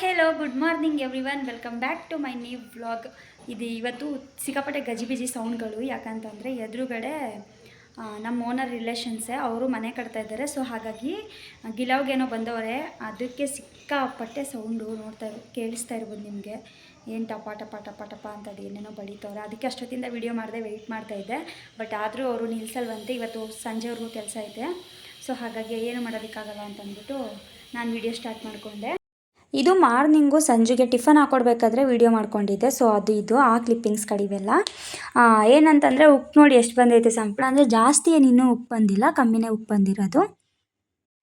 Hello good morning everyone welcome back to my new vlog ಇದು ಇವತ್ತು ಸಿಕ್ಕಾಪಟ್ಟೆ ಗಜಿಬಿಜಿ ಸೌಂಡ್ಗಳು ಯಾಕಂತಂದರೆ ಎದುರುಗಡೆ ನಮ್ಮ ಓನರ್ ರಿಲೇಷನ್ಸೇ ಅವರು ಮನೆ ಕಟ್ತಾ ಇದ್ದಾರೆ. ಸೊ ಹಾಗಾಗಿ ಗಿಲಾವ್ಗೇನೋ ಬಂದವರೆ, ಅದಕ್ಕೆ ಸಿಕ್ಕಾಪಟ್ಟೆ ಸೌಂಡು ನೋಡ್ತಾ ಇರೋ, ಕೇಳಿಸ್ತಾ ಇರ್ಬೋದು ನಿಮಗೆ. ಏನು ಟಪ ಟಪ ಟಪ ಟಪ ಅಂತ ಅದು ಏನೇನೋ ಬಡಿತವ್ರೆ. ಅದಕ್ಕೆ ಅಷ್ಟೊತ್ತಿಂದ ವಿಡಿಯೋ ಮಾಡಿದೆ ವೆಯ್ಟ್ ಮಾಡ್ತಾ ಇದ್ದೆ. ಬಟ್ ಆದರೂ ಅವರು ನಿಲ್ಸಲ್ವಂತೆ ಇವತ್ತು ಸಂಜೆವರೆಗೂ ಕೆಲಸ ಇದೆ ಸೊ ಹಾಗಾಗಿ ಏನು ಮಾಡೋದಕ್ಕಾಗಲ್ಲ ಅಂತ ಅಂದ್ಬಿಟ್ಟು ನಾನು ವಿಡಿಯೋ ಸ್ಟಾರ್ಟ್ ಮಾಡಿಕೊಂಡೆ. ಇದು ಮಾರ್ನಿಂಗು ಸಂಜೆಗೆ ಟಿಫನ್ ಹಾಕೊಡ್ಬೇಕಾದ್ರೆ ವೀಡಿಯೋ ಮಾಡ್ಕೊಂಡಿದ್ದೆ. ಸೊ ಅದು ಇದು, ಆ ಕ್ಲಿಪ್ಪಿಂಗ್ಸ್ ಕಡಿವೆಲ್ಲ. ಏನಂತಂದರೆ ಉಪ್ಪು ನೋಡಿ ಎಷ್ಟು ಬಂದೈತೆ ಸಂಪಳ ಅಂದರೆ ಜಾಸ್ತಿ ಏನಿನ್ನೂ ಉಪ್ಪು ಬಂದಿಲ್ಲ, ಕಮ್ಮಿನೇ ಉಪ್ಪು ಬಂದಿರೋದು.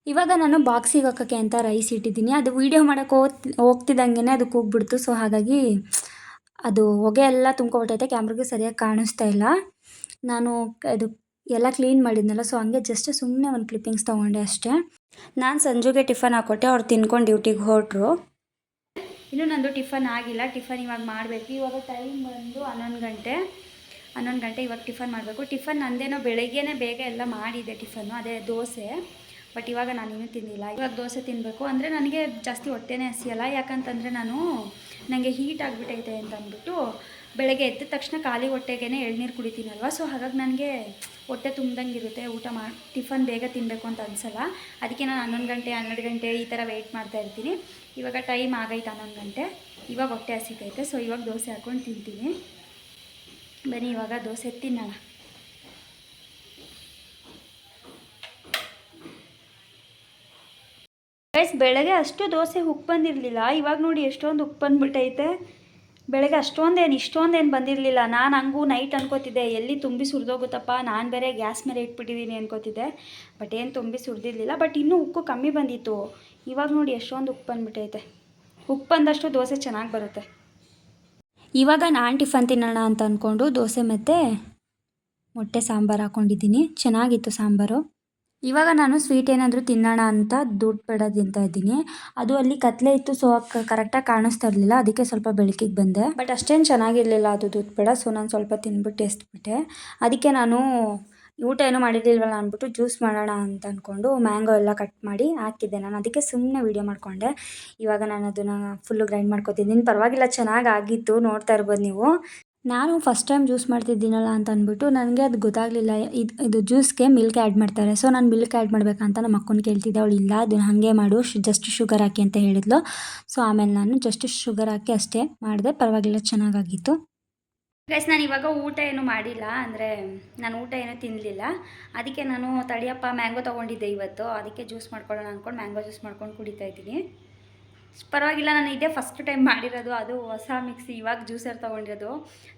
ಇವಾಗ ನಾನು ಬಾಕ್ಸಿಗೆ ಹಾಕೋಕ್ಕೆ ಅಂತ ರೈಸ್ ಇಟ್ಟಿದ್ದೀನಿ. ಅದು ವೀಡಿಯೋ ಮಾಡೋಕ್ಕೆ ಹೋಗ್ ಹೋಗ್ತಿದ್ದಂಗೆ ಅದು ಕೂಗ್ಬಿಡ್ತು. ಸೊ ಹಾಗಾಗಿ ಅದು ಹೊಗೆ ಎಲ್ಲ ತುಂಬ್ಕೊಬಿಟ್ಟೈತೆ. ಕ್ಯಾಮ್ರಾಗೆ ಸರಿಯಾಗಿ ಕಾಣಿಸ್ತಾ ಇಲ್ಲ. ನಾನು ಅದು ಎಲ್ಲ ಕ್ಲೀನ್ ಮಾಡಿದ್ನಲ್ಲ ಸೊ ಹಂಗೆ ಜಸ್ಟ್ ಸುಮ್ಮನೆ ಒಂದು ಕ್ಲಿಪ್ಪಿಂಗ್ಸ್ ತೊಗೊಂಡೆ ಅಷ್ಟೇ. ನಾನು ಸಂಜುಗೆ ಟಿಫನ್ ಹಾಕೊಟ್ಟೆ, ಅವ್ರು ತಿನ್ಕೊಂಡು ಡ್ಯೂಟಿಗೆ ಹೊರಟ್ರು. ಇನ್ನೂ ನಂದು ಟಿಫನ್ ಆಗಿಲ್ಲ ಟಿಫನ್ ಇವಾಗ ಮಾಡಬೇಕು. ಇವಾಗ ಟೈಮ್ ಬಂದು ಹನ್ನೊಂದು ಗಂಟೆ ಹನ್ನೊಂದು ಗಂಟೆ ಇವಾಗ ಟಿಫನ್ ಮಾಡಬೇಕು. ಟಿಫನ್ ನಂದೇನೋ ಬೆಳಗ್ಗೆನೇ ಬೇಗ ಎಲ್ಲ ಮಾಡಿದೆ ಟಿಫನ್ನು ಅದೇ ದೋಸೆ. ಬಟ್ ಇವಾಗ ನಾನೇನು ತಿಂದಿಲ್ಲ. ಇವಾಗ ದೋಸೆ ತಿನ್ನಬೇಕು ಅಂದರೆ ನನಗೆ ಜಾಸ್ತಿ ಹೊಟ್ಟೆನೇ ಹಸಿಯಲ್ಲ, ಯಾಕಂತಂದರೆ ನಾನು ನನಗೆ ಹೀಟ್ ಆಗಿಬಿಟ್ಟೈತೆ ಅಂತ ಅಂದ್ಬಿಟ್ಟು ಬೆಳಗ್ಗೆ ಎದ್ದ ತಕ್ಷಣ ಖಾಲಿ ಹೊಟ್ಟೆಗೇ ಎಳ್ನೀರು ಕುಡಿತೀನಲ್ವ? ಸೊ ಹಾಗಾಗಿ ನನಗೆ ಹೊಟ್ಟೆ ತುಂಬ್ದಂಗೆ ಇರುತ್ತೆ ಊಟ ಮಾ, ಟಿಫನ್ ಬೇಗ ತಿನ್ನಬೇಕು ಅಂತ ಅನಿಸಲ್ಲ. ಅದಕ್ಕೆ ನಾನು ಹನ್ನೊಂದು ಗಂಟೆ, ಹನ್ನೆರಡು ಗಂಟೆ ಈ ಥರ ವೆಯ್ಟ್ ಮಾಡ್ತಾ ಇರ್ತೀನಿ. ಇವಾಗ ಟೈಮ್ ಆಗೈತೆ ಹನ್ನೊಂದು ಗಂಟೆ. ಇವಾಗ ಹೊಟ್ಟೆ ಹಸಿತೈತೆ ಸೊ ಇವಾಗ ದೋಸೆ ಹಾಕ್ಕೊಂಡು ತಿಂತೀನಿ. ಬನ್ನಿ, ಇವಾಗ ದೋಸೆ ತಿನ್ನೋಣ. ಬೆಳಗ್ಗೆ ಅಷ್ಟು ದೋಸೆ ಉಪ್ಪು ಬಂದಿರಲಿಲ್ಲ. ಇವಾಗ ನೋಡಿ ಎಷ್ಟೊಂದು ಉಪ್ಪು ಬಂದ್ಬಿಟ್ಟೈತೆ ಬೆಳಗ್ಗೆ ಅಷ್ಟೊಂದೇನು, ಇಷ್ಟೊಂದೇನು ಬಂದಿರಲಿಲ್ಲ. ನಾನು ಹಂಗೂ ನೈಟ್ ಅನ್ಕೋತಿದ್ದೆ, ಎಲ್ಲಿ ತುಂಬಿ ಸುರಿದೋಗುತ್ತಪ್ಪ, ನಾನು ಬೇರೆ ಗ್ಯಾಸ್ ಮೇಲೆ ಇಟ್ಬಿಟ್ಟಿದ್ದೀನಿ ಅನ್ಕೋತಿದ್ದೆ. ಬಟ್ ಏನು ತುಂಬಿ ಸುರಿದಿರಲಿಲ್ಲ. ಬಟ್ ಇನ್ನೂ ಉಕ್ಕು ಕಮ್ಮಿ ಬಂದಿತ್ತು. ಇವಾಗ ನೋಡಿ ಎಷ್ಟೊಂದು ಉಪ್ಪು ಬಂದ್ಬಿಟ್ಟೈತೆ ಉಪ್ಪು ಬಂದಷ್ಟು ದೋಸೆ ಚೆನ್ನಾಗಿ ಬರುತ್ತೆ. ಇವಾಗ ನಾನು ಟಿಫನ್ ತಿನ್ನೋಣ ಅಂತ ಅಂದ್ಕೊಂಡು ದೋಸೆ ಮತ್ತು ಮೊಟ್ಟೆ ಸಾಂಬಾರು ಹಾಕ್ಕೊಂಡಿದ್ದೀನಿ ಚೆನ್ನಾಗಿತ್ತು ಸಾಂಬಾರು. ಇವಾಗ ನಾನು ಸ್ವೀಟ್ ಏನಾದರೂ ತಿನ್ನೋಣ ಅಂತ ದುಡ್ಡು ಬೇಡ ಇದ್ದೀನಿ. ಅದು ಅಲ್ಲಿ ಕತ್ಲೆ ಇತ್ತು ಸೊ ಕರೆಕ್ಟಾಗಿ ಕಾಣಿಸ್ತಾ ಇರಲಿಲ್ಲ. ಅದಕ್ಕೆ ಸ್ವಲ್ಪ ಬೆಳಕಿಗೆ ಬಂದೆ. ಬಟ್ ಅಷ್ಟೇನು ಚೆನ್ನಾಗಿರಲಿಲ್ಲ ಅದು ದುಡ್ಡು ಬೇಡ ಸೊ ನಾನು ಸ್ವಲ್ಪ ತಿಂದ್ಬಿಟ್ಟು ಎಸ್ಬಿಟ್ಟೆ. ಅದಕ್ಕೆ ನಾನು ಊಟ ಏನೂ ಮಾಡಿರಲಿಲ್ವಲ್ಲ ಅಂದ್ಬಿಟ್ಟು ಜ್ಯೂಸ್ ಮಾಡೋಣ ಅಂತ ಅಂದ್ಕೊಂಡು ಮ್ಯಾಂಗೋ ಎಲ್ಲ ಕಟ್ ಮಾಡಿ ಹಾಕಿದ್ದೆ. ನಾನು ಅದಕ್ಕೆ ಸುಮ್ಮನೆ ವೀಡಿಯೋ ಮಾಡಿಕೊಂಡೆ. ಇವಾಗ ನಾನು ಅದನ್ನು ಫುಲ್ಲು ಗ್ರೈಂಡ್ ಮಾಡ್ಕೊತಿದ್ದೀನಿ. ಪರವಾಗಿಲ್ಲ, ಚೆನ್ನಾಗಿ ಆಗಿತ್ತು ನೋಡ್ತಾ ಇರ್ಬೋದು ನೀವು. ನಾನು ಫಸ್ಟ್ ಟೈಮ್ ಜ್ಯೂಸ್ ಮಾಡ್ತಿದ್ದೀನಲ್ಲ ಅಂತ ಅಂದ್ಬಿಟ್ಟು ನನಗೆ ಅದು ಗೊತ್ತಾಗಲಿಲ್ಲ. ಇದು ಇದು ಜ್ಯೂಸ್ಗೆ ಮಿಲ್ಕ್ ಆ್ಯಡ್ ಮಾಡ್ತಾರೆ. ಸೊ ನಾನು ಮಿಲ್ಕ್ ಆ್ಯಡ್ ಮಾಡಬೇಕಂತ ನಮ್ಮ ಅಕ್ಕನ ಕೇಳ್ತಿದ್ದೆ. ಅವಳು, ಇಲ್ಲ, ಅದನ್ನ ಹಾಗೆ ಮಾಡು. ಜಸ್ಟ್ ಶುಗರ್ ಹಾಕಿ ಅಂತ ಹೇಳಿದ್ಲು. ಸೊ ಆಮೇಲೆ ನಾನು ಜಸ್ಟ್ ಶುಗರ್ ಹಾಕಿ ಅಷ್ಟೇ ಮಾಡಿದೆ. ಪರವಾಗಿಲ್ಲ, ಚೆನ್ನಾಗಾಗಿತ್ತು. ಗೈಸ್ ನಾನು ಇವಾಗ ಊಟ ಏನು ಮಾಡಿಲ್ಲ. ಅಂದರೆ ನಾನು ಊಟ ಏನೂ ತಿನ್ನಲಿಲ್ಲ ಅದಕ್ಕೆ ನಾನು ತಡಿಯಪ್ಪ ಮ್ಯಾಂಗೋ ತೊಗೊಂಡಿದ್ದೆ ಇವತ್ತು. ಅದಕ್ಕೆ ಜ್ಯೂಸ್ ಮಾಡ್ಕೊಳ್ಳೋಣ ಅಂದ್ಕೊಂಡು ಮ್ಯಾಂಗೋ ಜ್ಯೂಸ್ ಮಾಡ್ಕೊಂಡು ಕುಡಿತಾ ಇದ್ದೀನಿ. ಪರವಾಗಿಲ್ಲ, ನಾನು ಇದೇ ಫಸ್ಟ್ ಟೈಮ್ ಮಾಡಿರೋದು. ಅದು ಹೊಸ ಮಿಕ್ಸಿ ಇವಾಗ ಜ್ಯೂಸರ್ ತೊಗೊಂಡಿರೋದು.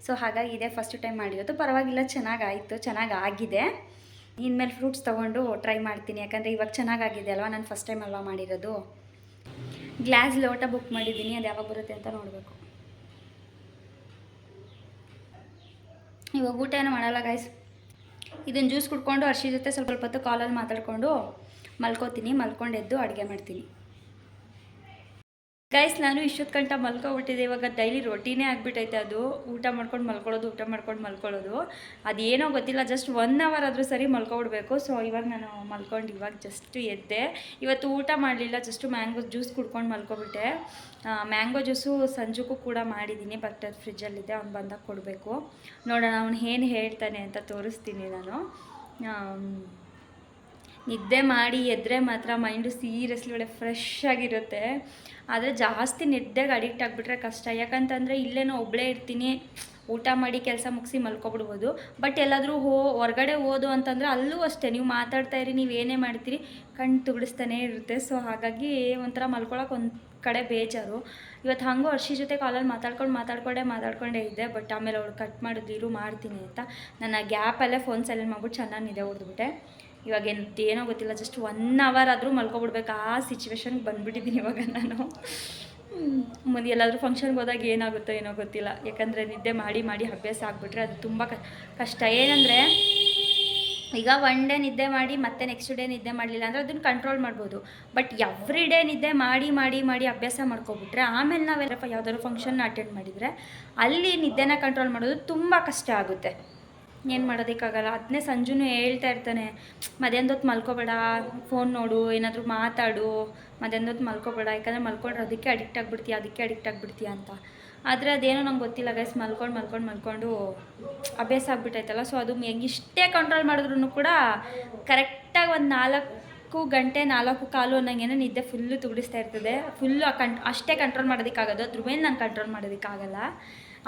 ಸೊ ಹಾಗಾಗಿ ಇದೇ ಫಸ್ಟ್ ಟೈಮ್ ಮಾಡಿರೋದು. ಪರವಾಗಿಲ್ಲ, ಚೆನ್ನಾಗಾಯಿತು ಚೆನ್ನಾಗಿ ಆಗಿದೆ ಇನ್ಮೇಲೆ ಫ್ರೂಟ್ಸ್ ತೊಗೊಂಡು ಟ್ರೈ ಮಾಡ್ತೀನಿ. ಯಾಕಂದರೆ ಇವಾಗ ಚೆನ್ನಾಗಾಗಿದೆ ಅಲ್ವಾ? ನಾನು ಫಸ್ಟ್ ಟೈಮ್ ಅಲ್ವಾ ಮಾಡಿರೋದು. ಗ್ಲಾಸ್ ಲೋಟ ಬುಕ್ ಮಾಡಿದ್ದೀನಿ. ಅದು ಯಾವಾಗ ಬರುತ್ತೆ ಅಂತ ನೋಡಬೇಕು. ಇವಾಗ ಊಟ ಏನು ಮಾಡಲ್ಲ ಗಾಯ್ಸ್ ಇದನ್ನು ಜ್ಯೂಸ್ ಕುಡ್ಕೊಂಡು, ಅರ್ಶಿ ಜೊತೆ ಸ್ವಲ್ಪ ಹೊತ್ತು ಕಾಲಲ್ಲಿ ಮಾತಾಡ್ಕೊಂಡು ಮಲ್ಕೋತೀನಿ. ಮಲ್ಕೊಂಡೆದ್ದು ಅಡುಗೆ ಮಾಡ್ತೀನಿ. ಗೈಸ್ ನಾನು ಇಷ್ಟೊತ್ತು ಗಂಟೆ ಮಲ್ಕೊಬಿಟ್ಟಿದ್ದೆ. ಇವಾಗ ಡೈಲಿ ರೊಟ್ಟಿನೇ ಆಗಿಬಿಟ್ಟೈತೆ ಅದು. ಊಟ ಮಾಡ್ಕೊಂಡು ಮಲ್ಕೊಳ್ಳೋದು, ಊಟ ಮಾಡ್ಕೊಂಡು ಮಲ್ಕೊಳ್ಳೋದು. ಅದೇನೋ ಗೊತ್ತಿಲ್ಲ ಜಸ್ಟ್ ಒನ್ ಅವರ್ ಆದರೂ ಸರಿ ಮಲ್ಕೊಬಿಡ್ಬೇಕು. ಸೊ ಇವಾಗ ನಾನು ಮಲ್ಕೊಂಡು ಇವಾಗ ಜಸ್ಟ್ ಎದ್ದೆ. ಇವತ್ತು ಊಟ ಮಾಡಲಿಲ್ಲ ಜಸ್ಟ್ ಮ್ಯಾಂಗೋ ಜ್ಯೂಸ್ ಕುಡ್ಕೊಂಡು ಮಲ್ಕೊಬಿಟ್ಟೆ. ಮ್ಯಾಂಗೋ ಜ್ಯೂಸು ಸಂಜೆಗೂ ಕೂಡ ಮಾಡಿದ್ದೀನಿ. ಬಟ್ ಅದು ಅವ್ನು ಬಂದಾಗ ಕೊಡಬೇಕು. ನೋಡೋಣ, ಅವ್ನು ಏನು ಹೇಳ್ತಾನೆ ಅಂತ ತೋರಿಸ್ತೀನಿ ನಾನು. ನಿದ್ದೆ ಮಾಡಿ ಎದ್ರೆ ಮಾತ್ರ ಮೈಂಡು ಸೀರಿಯಸ್ಲಿ ಒಳ್ಳೆ ಫ್ರೆಶ್ ಆಗಿರುತ್ತೆ. ಆದರೆ ಜಾಸ್ತಿ ನಿದ್ದೆಗೆ ಅಡಿಕ್ಟ್ ಆಗಿಬಿಟ್ರೆ ಕಷ್ಟ. ಯಾಕಂತಂದರೆ ಇಲ್ಲೇನೋ ಒಬ್ಬಳೇ ಇರ್ತೀನಿ, ಊಟ ಮಾಡಿ ಕೆಲಸ ಮುಗಿಸಿ ಮಲ್ಕೊಬಿಡ್ಬೋದು. ಬಟ್ ಎಲ್ಲಾದರೂ ಹೋ, ಹೊರಗಡೆ ಓದು ಅಂತಂದರೆ ಅಲ್ಲೂ ಅಷ್ಟೇ. ನೀವು ಮಾತಾಡ್ತಾ ಇರಿ, ನೀವು ಏನೇ ಮಾಡ್ತೀರಿ, ಕಣ್ಣು ತುಗಡಿಸ್ತಾನೆ ಇರುತ್ತೆ. ಸೊ ಹಾಗಾಗಿ ಒಂಥರ ಮಲ್ಕೊಳಕ್ಕೆ ಒಂದು ಕಡೆ ಬೇಜಾರು. ಇವತ್ತು ಹಾಗೂ ಅರ್ಷಿ ಜೊತೆ ಕಾಲಲ್ಲಿ ಮಾತಾಡ್ಕೊಂಡು ಮಾತಾಡ್ಕೊಂಡೆ ಮಾತಾಡ್ಕೊಂಡೇ ಇದ್ದೆ. ಬಟ್ ಆಮೇಲೆ ಅವಳು ಕಟ್ ಮಾಡಿದ್ರು ಮಾಡ್ತೀನಿ ಅಂತ. ನನ್ನ ಗ್ಯಾಪಲ್ಲೇ ಫೋನ್ ಸೈಲೆಂಟ್ ಮಾಡ್ಬಿಟ್ಟು ಚೆನ್ನಾಗಿದೆ ಹೊಡೆದ್ಬಿಟ್ಟೆ. ಇವಾಗ ಏನು ಏನೋ ಗೊತ್ತಿಲ್ಲ ಜಸ್ಟ್ ಒನ್ ಅವರ್ ಆದರೂ ಮಲ್ಕೊಬಿಡ್ಬೇಕು. ಆ ಸಿಚುವೇಶನ್ಗೆ ಬಂದುಬಿಟ್ಟಿದ್ದೀನಿ ಇವಾಗ ನಾನು. ಮುಂದೆ ಎಲ್ಲಾದರೂ ಫಂಕ್ಷನ್ಗೆ ಹೋದಾಗ ಏನಾಗುತ್ತೋ ಏನೋ ಗೊತ್ತಿಲ್ಲ. ಯಾಕಂದರೆ ನಿದ್ದೆ ಮಾಡಿ ಮಾಡಿ ಅಭ್ಯಾಸ ಆಗಿಬಿಟ್ರೆ ಅದು ತುಂಬ ಕಷ್ಟ. ಏನಂದರೆ, ಈಗ ಒನ್ ಡೇ ನಿದ್ದೆ ಮಾಡಿ ಮತ್ತೆ ನೆಕ್ಸ್ಟ್ ಡೇ ನಿದ್ದೆ ಮಾಡಲಿಲ್ಲ ಅಂದರೆ ಅದನ್ನು ಕಂಟ್ರೋಲ್ ಮಾಡ್ಬೋದು. ಬಟ್ ಎವ್ರಿ ಡೇ ನಿದ್ದೆ ಮಾಡಿ ಮಾಡಿ ಮಾಡಿ ಅಭ್ಯಾಸ ಮಾಡ್ಕೊಬಿಟ್ರೆ ಆಮೇಲೆ ನಾವೆಲ್ಲ ಯಾವುದಾದ್ರು ಫಂಕ್ಷನ್ನ ಅಟೆಂಡ್ ಮಾಡಿದರೆ ಅಲ್ಲಿ ನಿದ್ದೆನ ಕಂಟ್ರೋಲ್ ಮಾಡೋದು ತುಂಬ ಕಷ್ಟ ಆಗುತ್ತೆ. ಏನು ಮಾಡೋದಕ್ಕಾಗಲ್ಲ. ಅದನ್ನೇ ಸಂಜುನು ಹೇಳ್ತಾ ಇರ್ತಾನೆ ಮಧ್ಯಾಹ್ನದ ಹೊತ್ತು ಮಲ್ಕೋಬೇಡ ಫೋನ್ ನೋಡು, ಏನಾದರೂ ಮಾತಾಡು. ಮಧ್ಯಾಹ್ನದೊತ್ತು ಮಲ್ಕೋಬೇಡ, ಯಾಕಂದರೆ ಮಲ್ಕೊಂಡ್ರೆ ಅದಕ್ಕೆ ಅಡಿಕ್ಟ್ ಆಗಿಬಿಡ್ತೀಯ, ಅದಕ್ಕೆ ಅಡಿಕ್ಟ್ ಆಗಿಬಿಡ್ತೀಯ ಅಂತ. ಆದರೆ ಅದೇನೋ ನಂಗೆ ಗೊತ್ತಿಲ್ಲ ಗೈಸ್ ಮಲ್ಕೊಂಡು ಮಲ್ಕೊಂಡು ಮಲ್ಕೊಂಡು ಅಭ್ಯಾಸ ಆಗ್ಬಿಟ್ಟೈತಲ್ಲ. ಸೊ ಅದು ಹೆಂಗಿಷ್ಟೇ ಕಂಟ್ರೋಲ್ ಮಾಡಿದ್ರು ಕೂಡ ಕರೆಕ್ಟಾಗಿ ಒಂದು ನಾಲ್ಕು ಗಂಟೆ, ನಾಲ್ಕು ಕಾಲು ಅನ್ನಂಗೆ ನಿದ್ದೆ ಫುಲ್ಲು ತುಗಡಿಸ್ತಾ ಇರ್ತದೆ. ಫುಲ್ಲು ಕಂ ಅಷ್ಟೇ ಕಂಟ್ರೋಲ್ ಮಾಡೋದಕ್ಕಾಗೋದು. ಅದ್ರ ಮೇಲೆ ನಾನು ಕಂಟ್ರೋಲ್ ಮಾಡೋದಕ್ಕಾಗಲ್ಲ.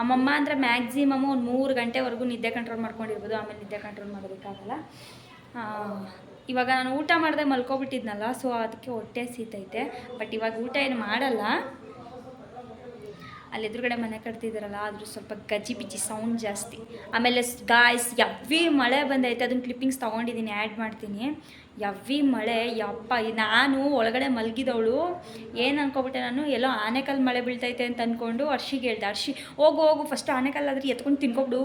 ಅಮ್ಮಮ್ಮ ಅಂದರೆ ಮ್ಯಾಕ್ಸಿಮಮ್ ಒಂದು ಮೂರು ಗಂಟೆವರೆಗೂ ನಿದ್ದೆ ಕಂಟ್ರೋಲ್ ಮಾಡ್ಕೊಂಡಿರ್ಬೋದು, ಆಮೇಲೆ ನಿದ್ದೆ ಕಂಟ್ರೋಲ್ ಮಾಡೋದಕ್ಕಾಗಲ್ಲ ಇವಾಗ ನಾನು ಊಟ ಮಾಡದೆ ಮಲ್ಕೊಬಿಟ್ಟಿದ್ನಲ್ಲ ಸೊ ಅದಕ್ಕೆ ಹೊಟ್ಟೆ ಸೀತೈತೆ. ಬಟ್ ಇವಾಗ ಊಟ ಏನು ಮಾಡಲ್ಲ. ಅಲ್ಲಿ ಎದುರುಗಡೆ ಮನೆ ಕಟ್ತಿದ್ದಾರಲ್ಲ ಆದರೂ ಸ್ವಲ್ಪ ಗಜ್ಜಿ ಬಿಜಿ ಸೌಂಡ್ ಜಾಸ್ತಿ. ಆಮೇಲೆ ಗಾಯ್ಸ್ ಯವ್ವಿ ಮಳೆ ಬಂದೈತೆ ಅದನ್ನ ಕ್ಲಿಪ್ಪಿಂಗ್ಸ್ ತೊಗೊಂಡಿದ್ದೀನಿ ಆ್ಯಡ್ ಮಾಡ್ತೀನಿ. ಯವ್ವಿ ಮಳೆ, ಯಪ್ಪ ನಾನು ಒಳಗಡೆ ಮಲಗಿದವಳು. ಏನು ಅನ್ಕೊಬಿಟ್ಟೆ ನಾನು? ಎಲ್ಲೋ ಆನೆಕಲ್ ಮಳೆ ಬೀಳ್ತೈತೆ ಅಂತ ಅಂದ್ಕೊಂಡು ಅರ್ಶಿಗೆ ಹೇಳ್ದೆ. ಅರ್ಶಿ, ಹೋಗು ಹೋಗು ಫಸ್ಟ್ ಆನೆಕಲ್ಲಾದ್ರೆ ಎತ್ಕೊಂಡು ತಿನ್ಕೊಬಿಡು.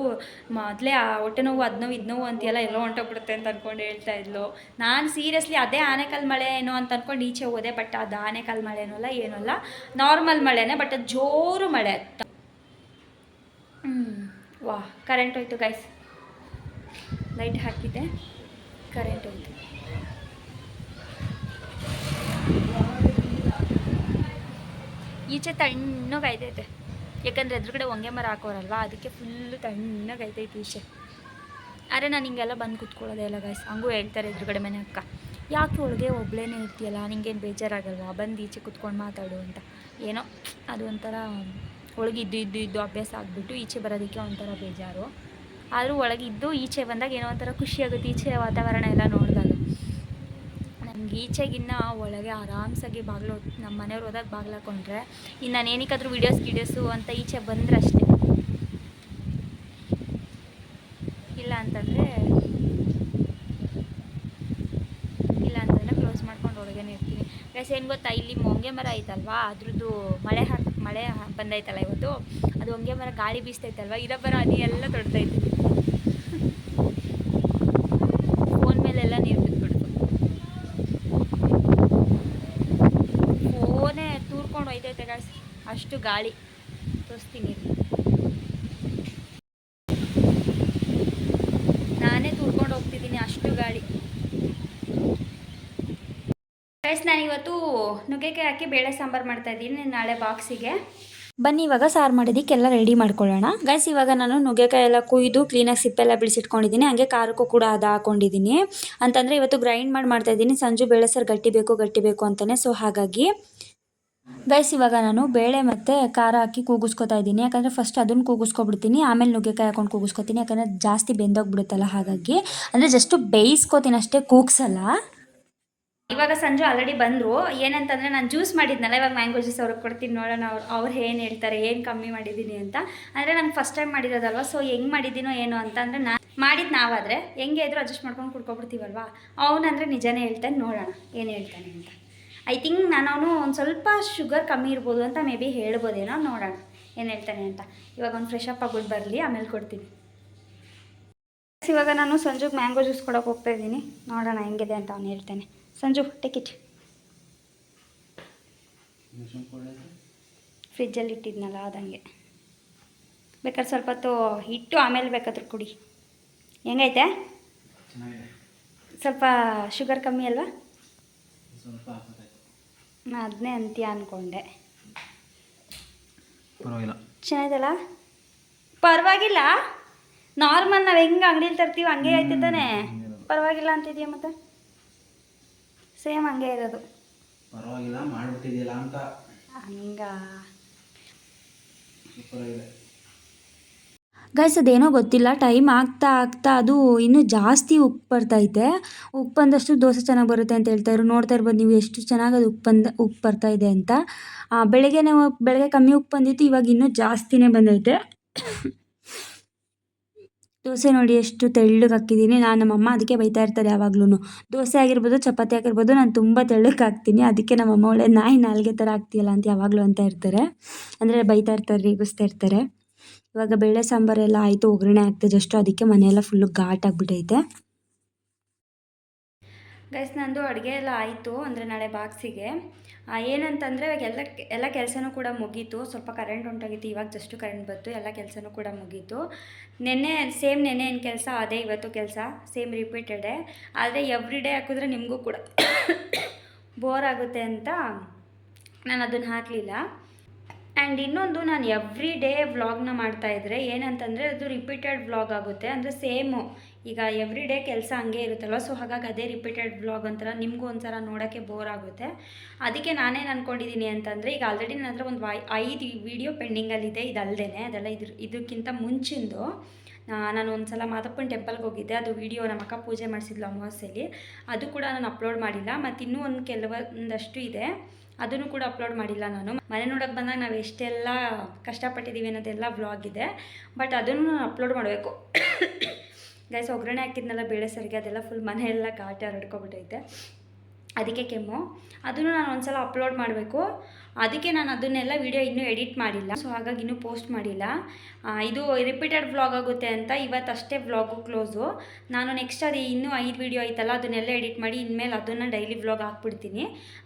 ಮೊದಲೇ ಆ ಹೊಟ್ಟೆ ನೋವು ಅದು ನೋವು ಇದು ನೋವು ಅಂತೆಲ್ಲ ಎಲ್ಲೋ ಹೊಂಟೋಗ್ಬಿಡುತ್ತೆ ಅಂತ ಅಂದ್ಕೊಂಡು ಹೇಳ್ತಾ ಇದ್ಲು. ನಾನು ಸೀರಿಯಸ್ಲಿ ಅದೇ ಆನೆಕಲ್ ಮಳೆ ಏನೋ ಅಂತ ಅಂದ್ಕೊಂಡು ಈಚೆ ಹೋದೆ ಬಟ್ ಅದು ಆನೆಕಲ್ ಮಳೆ ಏನಲ್ಲ ಏನಲ್ಲ ನಾರ್ಮಲ್ ಮಳೆನೇ ಬಟ್ ಅದು ಜೋರು ಮಳೆ. ಹ್ಞೂ ವಾ ಕರೆಂಟ್ ಹೋಯ್ತು ಗೈಸ್ ಲೈಟ್ ಹಾಕಿದ್ದೆ ಕರೆಂಟ್ ಹೋಯ್ತು. ಈಚೆ ತಣ್ಣಗಾಯ್ತೈತೆ ಯಾಕಂದ್ರೆ ಎದುರುಗಡೆ ಹೊಂಗೆ ಮರ ಹಾಕೋರಲ್ವಾ, ಅದಕ್ಕೆ ಫುಲ್ಲು ತಣ್ಣಗಾಯ್ತೈತೆ ಈಚೆ. ಅರೆ ನಾನು ಹಿಂಗೆಲ್ಲ ಬಂದು ಕೂತ್ಕೊಳ್ಳೋದೇ ಇಲ್ಲ ಗೈಸ್ ಹಂಗೂ ಹೇಳ್ತಾರೆ ಎದುರುಗಡೆ ಮನೆ ಅಕ್ಕ. ಯಾಕೆ ಒಳಗೆ ಒಬ್ಳೇನೇ ಇರ್ತೀಯಲ್ಲ, ನಿಂಗೇನು ಬೇಜಾರಾಗಲ್ವಾ? ಬಂದು ಈಚೆ ಕುತ್ಕೊಂಡು ಮಾತಾಡು ಅಂತ. ಏನೋ ಅದು ಒಂಥರ ಒಳಗೆ ಇದ್ದು ಇದ್ದು ಇದ್ದು ಅಭ್ಯಾಸ ಆಗಿಬಿಟ್ಟು ಈಚೆ ಬರೋದಕ್ಕೆ ಒಂಥರ ಬೇಜಾರು. ಆದರೂ ಒಳಗಿದ್ದು ಈಚೆ ಬಂದಾಗ ಏನೋ ಒಂಥರ ಖುಷಿ ಆಗುತ್ತೆ, ಈಚೆ ವಾತಾವರಣ ಎಲ್ಲ ನೋಡಿದಾಗ. ನಮ್ಗೆ ಈಚೆಗಿನ್ನ ಒಳಗೆ ಆರಾಮ್ಸಾಗಿ ಬಾಗಿಲು ನಮ್ಮ ಮನೆಯವ್ರು ಹೋದಾಗ ಬಾಗಿಲು ಹಾಕೊಂಡ್ರೆ ಇನ್ನು ನಾನು ಏನಕ್ಕಾದ್ರೂ ವೀಡಿಯೋಸ್ ಗಿಡಿಯೋಸು ಅಂತ ಈಚೆ ಬಂದರೆ ಅಷ್ಟೇ. ಇಲ್ಲ ಅಂತಂದರೆ ಇಲ್ಲ ಅಂತಂದರೆ ಕ್ಲೋಸ್ ಮಾಡ್ಕೊಂಡು ಒಳಗೇನೆ ಇರ್ತೀನಿ. ಪ್ಲಸ್ ಏನು ಗೊತ್ತಾ? ಇಲ್ಲಿ ಮೊಂಗೆ ಮರ ಐತಲ್ವಾ? ಅದ್ರದ್ದು ಮಳೆ ಹಾಕಿ ಮಳೆ ಬಂದೈತಲ್ಲ ಇವತ್ತು? ಅದು ಹೊಂಗೆ ಮರ ಗಾಳಿ ಬೀಸ್ತೈತಲ್ವಾ? ಇರೋ ಬರೋ ಅದೆಲ್ಲ ಎಲ್ಲ ಫೋನ್ ಮೇಲೆಲ್ಲ ನೀರು ಬಿದ್ದುಬಿಡ್ತು ಫೋನೇ ತೂರ್ಕೊಂಡು ಹೋಯ್ತೈತೆ ಗಾಯ್ಸ್ ಅಷ್ಟು ಗಾಳಿ. ತೋರಿಸ್ತೀನಿ. ನಾನೇ ತೂರ್ಕೊಂಡು ಹೋಗ್ತಿದ್ದೀನಿ ಅಷ್ಟು ಗಾಳಿ. ಗೈಸ್ ನಾನಿವತ್ತು ನುಗ್ಗೆಕಾಯಿ ಹಾಕಿ ಬೇಳೆ ಸಾಂಬಾರು ಮಾಡ್ತಾ ಇದ್ದೀನಿ ನಾಳೆ ಬಾಕ್ಸಿಗೆ. ಬನ್ನಿ, ಇವಾಗ ಸಾರು ಮಾಡೋದಕ್ಕೆಲ್ಲ ರೆಡಿ ಮಾಡ್ಕೊಳ್ಳೋಣ. ಗೈಸ್ ಇವಾಗ ನಾನು ನುಗ್ಗೆಕಾಯಿ ಎಲ್ಲ ಕುಯ್ದು ಕ್ಲೀನಾಗಿ ಸಿಪ್ಪೆಲ್ಲ ಬಿಡಿಸಿಟ್ಕೊಂಡಿದ್ದೀನಿ. ಹಂಗೆ ಖಾರಕ್ಕೂ ಕೂಡ ಅದು ಹಾಕೊಂಡಿದ್ದೀನಿ. ಅಂತಂದರೆ ಇವತ್ತು ಗ್ರೈಂಡ್ ಮಾಡಿ ಮಾಡ್ತಾ ಇದ್ದೀನಿ. ಸಂಜು ಬೇಳೆ ಸಾರು ಗಟ್ಟಿ ಬೇಕು ಗಟ್ಟಿ ಅಂತಾನೆ. ಸೊ ಹಾಗಾಗಿ ಗೈಸ್ ಇವಾಗ ನಾನು ಬೇಳೆ ಮತ್ತು ಖಾರ ಹಾಕಿ ಕೂಗಿಸ್ಕೊತಾ ಇದ್ದೀನಿ. ಯಾಕಂದರೆ ಫಸ್ಟ್ ಅದನ್ನು ಕೂಗಿಸ್ಕೊಬಿಡ್ತೀನಿ, ಆಮೇಲೆ ನುಗ್ಗೆಕಾಯಿ ಹಾಕೊಂಡು ಕೂಗಿಸ್ಕೊತೀನಿ. ಯಾಕಂದರೆ ಜಾಸ್ತಿ ಬೆಂದೋಗ್ಬಿಡುತ್ತಲ್ಲ ಹಾಗಾಗಿ. ಅಂದರೆ ಜಸ್ಟ್ ಬೇಯಿಸ್ಕೊತೀನಿ ಅಷ್ಟೇ, ಕೂಗ್ಸಲ್ಲ. ಇವಾಗ ಸಂಜು ಆಲ್ರೆಡಿ ಬಂದರು. ಏನಂತಂದರೆ ನಾನು ಜ್ಯೂಸ್ ಮಾಡಿದ್ನಲ್ಲ, ಇವಾಗ ಮ್ಯಾಂಗೋ ಜ್ಯೂಸ್ ಅವ್ರಿಗೆ ಕೊಡ್ತೀನಿ ನೋಡೋಣ ಅವ್ರು ಅವ್ರು ಏನು ಹೇಳ್ತಾರೆ, ಏನು ಕಮ್ಮಿ ಮಾಡಿದ್ದೀನಿ ಅಂತ. ಅಂದರೆ ನಂಗೆ ಫಸ್ಟ್ ಟೈಮ್ ಮಾಡಿರೋದಲ್ವ ಸೊ ಹೆಂಗೆ ಮಾಡಿದ್ದೀನೋ ಏನೋ ಅಂತ ಅಂದರೆ ನಾನು ಮಾಡಿದ್ದು ನಾವಾದರೆ ಹೆಂಗೆ ಇದ್ರು ಅಡ್ಜಸ್ಟ್ ಮಾಡ್ಕೊಂಡು ಕುಡ್ಕೊಬಿಡ್ತೀವಲ್ವಾ. ಅವನಂದರೆ ನಿಜನೇ ಹೇಳ್ತಾನೆ, ನೋಡೋಣ, ಏನು ಹೇಳ್ತಾನೆ ಅಂತ. ಐ ಥಿಂಕ್ ನಾನು ಅವನು ಒಂದು ಸ್ವಲ್ಪ ಶುಗರ್ ಕಮ್ಮಿ ಇರ್ಬೋದು ಅಂತ ಮೇ ಬಿ ಹೇಳ್ಬೋದೇನೋ ನೋಡೋಣ. ಏನು ಹೇಳ್ತಾನೆ ಅಂತ. ಇವಾಗ ಒಂದು ಫ್ರೆಶ್ ಅಪ್ ಆಗ್ಬಿಟ್ಟು ಬರಲಿ ಆಮೇಲೆ ಕೊಡ್ತೀನಿ. ಇವಾಗ ನಾನು ಸಂಜುಗೆ ಮ್ಯಾಂಗೋ ಜ್ಯೂಸ್ ಕೊಡೋಕೆ ಹೋಗ್ತಾ ಇದ್ದೀನಿ. ನೋಡೋಣ ಹೆಂಗಿದೆ ಅಂತ ಅವ್ನು ಹೇಳ್ತಾನೆ. ಸಂಜು ಟೇಕ್ ಇಟ್ ಫ್ರಿಜ್ಜಲ್ಲಿ ಇಟ್ಟಿದ್ನಲ್ಲ ಅದಂಗೆ. ಬೇಕಾದ್ರೆ ಸ್ವಲ್ಪ ಹೊತ್ತು ಇಟ್ಟು ಆಮೇಲೆ ಬೇಕಾದ್ರೆ ಕುಡಿ. ಹೆಂಗೈತೆ? ಸ್ವಲ್ಪ ಶುಗರ್ ಕಮ್ಮಿ ಅಲ್ವಾ? ಅದನ್ನೇ ಅಂತೀಯ ಅಂದ್ಕೊಂಡೆ ಪರವಾಗಿಲ್ಲ. ಚೆನ್ನಾಗಿದಲ್ಲ ಪರವಾಗಿಲ್ಲ. ನಾರ್ಮಲ್ ನಾವು ಹೆಂಗೆ ಅಂಗಡಿಲಿ ತರ್ತೀವಿ ಹಂಗೆ ಐತೆ ತಾನೆ. ಪರವಾಗಿಲ್ಲ ಅಂತಿದೆಯಾ ಮತ್ತೆ? ಸೇಮ್ ಹಂಗೆ ಇರೋದು. ಪರವಾಗಿಲ್ಲ ಮಾಡ್ಬಿಟ್ಟಿದೆಯಲ್ಲ ಅಂತ. ಹಂಗ? ಗೈಸ್ ಅದೇನೋ ಗೊತ್ತಿಲ್ಲ, ಟೈಮ್ ಆಗ್ತಾ ಆಗ್ತಾ ಅದು ಇನ್ನೂ ಜಾಸ್ತಿ ಉಪ್ಪು ಬರ್ತೈತೆ ಉಪ್ಪು ಬಂದಷ್ಟು ದೋಸೆ ಚೆನ್ನಾಗಿ ಬರುತ್ತೆ ಅಂತ ಹೇಳ್ತಾಯಿದ್ರು ನೋಡ್ತಾ ಇರ್ಬೋದು ನೀವು ಎಷ್ಟು ಚೆನ್ನಾಗಿ ಅದು ಉಪ್ಪು ಬಂದ, ಉಪ್ಪು ಬರ್ತಾ ಇದೆ ಅಂತ ಬೆಳಗ್ಗೆ ನಾವು ಬೆಳಗ್ಗೆ ಕಮ್ಮಿ ಉಪ್ಪು ಬಂದಿತ್ತು, ಇವಾಗ ಇನ್ನೂ ಜಾಸ್ತಿನೇ ಬಂದೈತೆ. ದೋಸೆ ನೋಡಿ ಎಷ್ಟು ತೆಳ್ಳಗೆ ಹಾಕಿದ್ದೀನಿ. ನಾನು ನಮ್ಮಮ್ಮ ಅದಕ್ಕೆ ಬೈತಾ ಇರ್ತಾರೆ ಯಾವಾಗ್ಲೂ ದೋಸೆ ಆಗಿರ್ಬೋದು, ಚಪಾತಿ ಆಗಿರ್ಬೋದು, ನಾನು ತುಂಬ ತೆಳ್ಳಗೆ ಹಾಕ್ತೀನಿ. ಅದಕ್ಕೆ ನಮ್ಮಮ್ಮ ಒಳ್ಳೆ ನಾಯಿ ನಾಲ್ಗೆ ಥರ ಹಾಕ್ತೀಯಲ್ಲ ಅಂತ ಯಾವಾಗಲೂ ಅಂತ ಇರ್ತಾರೆ. ಅಂದರೆ ಬೈತಾ ಇರ್ತಾರೆ, ರೀಗಿಸ್ತಾ ಇರ್ತಾರೆ. ಇವಾಗ ಬೇಳೆ ಸಾಂಬಾರೆಲ್ಲ ಆಯಿತು, ಒಗ್ಗರಣೆ ಹಾಕ್ತೆ ಜಸ್ಟ್ ಅದಕ್ಕೆ ಮನೆಯೆಲ್ಲ ಫುಲ್ಲು ಘಾಟ್ ಆಗಿಬಿಟ್ಟೈತೆ ಗೈಸ್ ನಂದು ಅಡುಗೆ ಎಲ್ಲ ಆಯಿತು, ಅಂದರೆ ನಾಳೆ ಬಾಕ್ಸಿಗೆ. ಏನಂತಂದರೆ ಇವಾಗ ಎಲ್ಲ ಎಲ್ಲ ಕೆಲಸನೂ ಕೂಡ ಮುಗೀತು, ಸ್ವಲ್ಪ ಕರೆಂಟ್ ಉಂಟಾಗಿತ್ತು, ಇವಾಗ ಜಸ್ಟು ಕರೆಂಟ್ ಬಂತು, ಎಲ್ಲ ಕೆಲಸನೂ ಕೂಡ ಮುಗೀತು. ನೆನ್ನೆ ಸೇಮ್ ನೆನ್ನೆ ಏನು ಕೆಲಸ, ಅದೇ ಇವತ್ತು ಕೆಲಸ ಸೇಮ್ ರಿಪೀಟೆಡೇ ಆದರೆ ಎವ್ರಿ ಡೇ ಹಾಕಿದ್ರೆ ನಿಮಗೂ ಕೂಡ ಬೋರ್ ಆಗುತ್ತೆ ಅಂತ ನಾನು ಅದನ್ನು ಹಾಕಲಿಲ್ಲ. ಆ್ಯಂಡ್ ಇನ್ನೊಂದು ನಾನು ಎವ್ರಿ ಡೇ ವ್ಲಾಗ್ನ ಮಾಡ್ತಾಯಿದ್ರೆ ಏನಂತಂದರೆ ಅದು ರಿಪೀಟೆಡ್ ವ್ಲಾಗ್ ಆಗುತ್ತೆ. ಅಂದರೆ ಸೇಮು ಈಗ ಎವ್ರಿ ಡೇ ಕೆಲಸ ಹಂಗೆ ಇರುತ್ತಲ್ಲ ಸೊ ಹಾಗಾಗಿ ಅದೇ ರಿಪೀಟೆಡ್ ವ್ಲಾಗ್ ಒಂಥರ ನಿಮಗೂ ಒಂಥರ ನೋಡೋಕ್ಕೆ ಬೋರ್ ಆಗುತ್ತೆ. ಅದಕ್ಕೆ ನಾನೇನು ಅಂದ್ಕೊಂಡಿದ್ದೀನಿ ಅಂತಂದರೆ ಈಗ ಆಲ್ರೆಡಿ ನನ್ನ ಹತ್ರ ಒಂದು ಐದು ವೀಡಿಯೋ ಪೆಂಡಿಂಗಲ್ಲಿದೆ ಇದಲ್ಲದೇ ಅದೆಲ್ಲ ಇದ್ರ, ಇದಕ್ಕಿಂತ ಮುಂಚಿಂದು ನಾನು ಒಂದು ಸಲ ಮಾದಪ್ಪನ ಟೆಂಪಲ್ಗೆ ಹೋಗಿದ್ದೆ. ಅದು ವಿಡಿಯೋ ನಮ್ಮ ಅಕ್ಕ ಪೂಜೆ ಮಾಡಿಸಿದ್ಲು ಅಮಾವಾಸ್ಯೆಯಲ್ಲಿ ಅದು ಕೂಡ ನಾನು ಅಪ್ಲೋಡ್ ಮಾಡಿಲ್ಲ. ಮತ್ತು ಇನ್ನೂ ಒಂದು ಕೆಲವೊಂದಷ್ಟು ಇದೆ. ಅದನ್ನು ಕೂಡ ಅಪ್ಲೋಡ್ ಮಾಡಿಲ್ಲ ನಾನು. ಮನೆ ನೋಡೋಕೆ ಬಂದಾಗ ನಾವು ಎಷ್ಟೆಲ್ಲ ಕಷ್ಟಪಟ್ಟಿದ್ದೀವಿ ಅನ್ನೋದೆಲ್ಲ ವ್ಲಾಗ್ ಇದೆ. ಬಟ್ ಅದನ್ನು ನಾನು ಅಪ್ಲೋಡ್ ಮಾಡಬೇಕು. ಗೈಸ್ ಒಗ್ಗರಣೆ ಹಾಕಿದ್ನಲ್ಲ ಬೇಳೆ ಸರಿಗೆ, ಅದೆಲ್ಲ ಫುಲ್ ಮನೆಯೆಲ್ಲ ಕಾಟ ಹರಡ್ಕೊಬಿಟ್ಟೈತೆ ಅದಕ್ಕೆ ಕೆಮ್ಮು. ಅದನ್ನು ನಾನು ಒಂದು ಸಲ ಅಪ್ಲೋಡ್ ಮಾಡಬೇಕು. ಅದಕ್ಕೆ ನಾನು ಅದನ್ನೆಲ್ಲ ವಿಡಿಯೋ ಇನ್ನೂ ಎಡಿಟ್ ಮಾಡಿಲ್ಲ. ಸೊ ಹಾಗಾಗಿ ಇನ್ನೂ ಪೋಸ್ಟ್ ಮಾಡಿಲ್ಲ. ಇದು ರಿಪೀಟೆಡ್ ವ್ಲಾಗ್ ಆಗುತ್ತೆ ಅಂತ ಇವತ್ತಷ್ಟೇ ವ್ಲಾಗು ಕ್ಲೋಸು ನಾನು ನೆಕ್ಸ್ಟ್ ಅದು ಇನ್ನೂ ಐದು ವಿಡಿಯೋ ಐತಲ್ಲ ಅದನ್ನೆಲ್ಲ ಎಡಿಟ್ ಮಾಡಿ ಇನ್ಮೇಲೆ ಅದನ್ನು ಡೈಲಿ ವ್ಲಾಗ್ ಹಾಕ್ಬಿಡ್ತೀನಿ.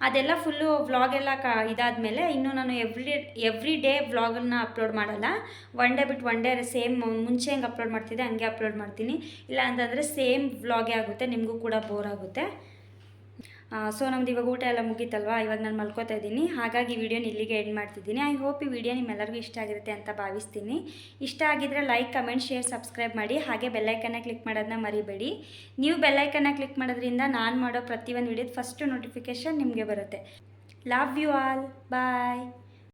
ಅದೆಲ್ಲ ಫುಲ್ಲು ವ್ಲಾಗ್ ಎಲ್ಲ ಕ, ಇದಾದಮೇಲೆ ಇನ್ನೂ ನಾನು ಎವ್ರಿ ಎವ್ರಿ ಡೇ ವ್ಲಾಗನ್ನು ಅಪ್ಲೋಡ್ ಮಾಡಲ್ಲ. ಒನ್ ಡೇ ಬಿಟ್ಟು ಒನ್ ಡೇ ಸೇಮ್ ಮುಂಚೆ ಹೆಂಗೆ ಅಪ್ಲೋಡ್ ಮಾಡ್ತಿದ್ದೆ ಹಂಗೆ ಅಪ್ಲೋಡ್ ಮಾಡ್ತೀನಿ. ಇಲ್ಲ ಅಂತಂದರೆ ಸೇಮ್ ವ್ಲಾಗೇ ಆಗುತ್ತೆ, ನಿಮಗೂ ಕೂಡ ಬೋರ್ ಆಗುತ್ತೆ. ಸೊ ನಮ್ದು ಇವಾಗ ಊಟ ಎಲ್ಲ ಮುಗೀತಲ್ವಾ? ಇವಾಗ ನಾನು ಮಲ್ಕೋತಾ ಇದ್ದೀನಿ. ಹಾಗಾಗಿ ವಿಡಿಯೋನ ಇಲ್ಲಿಗೆ ಎಂಡ್ ಮಾಡ್ತಿದ್ದೀನಿ. ಐ ಹೋಪ್ ಈ ವಿಡಿಯೋ ನಿಮ್ಮೆಲ್ಲರಿಗೂ ಇಷ್ಟ ಆಗಿರುತ್ತೆ ಅಂತ ಭಾವಿಸ್ತೀನಿ. ಇಷ್ಟ ಆಗಿದ್ರೆ ಲೈಕ್ ಕಮೆಂಟ್ ಶೇರ್ ಸಬ್ಸ್ಕ್ರೈಬ್ ಮಾಡಿ. ಹಾಗೆ ಬೆಲ್ಲೈಕನ್ನ ಕ್ಲಿಕ್ ಮಾಡೋದನ್ನ ಮರಿಬೇಡಿ. ನೀವು ಬೆಲ್ಲೈಕನ್ನ ಕ್ಲಿಕ್ ಮಾಡೋದ್ರಿಂದ ನಾನು ಮಾಡೋ ಪ್ರತಿಯೊಂದು ವಿಡಿಯೋದ ಫಸ್ಟು ನೋಟಿಫಿಕೇಶನ್ ನಿಮಗೆ ಬರುತ್ತೆ. Love you all bye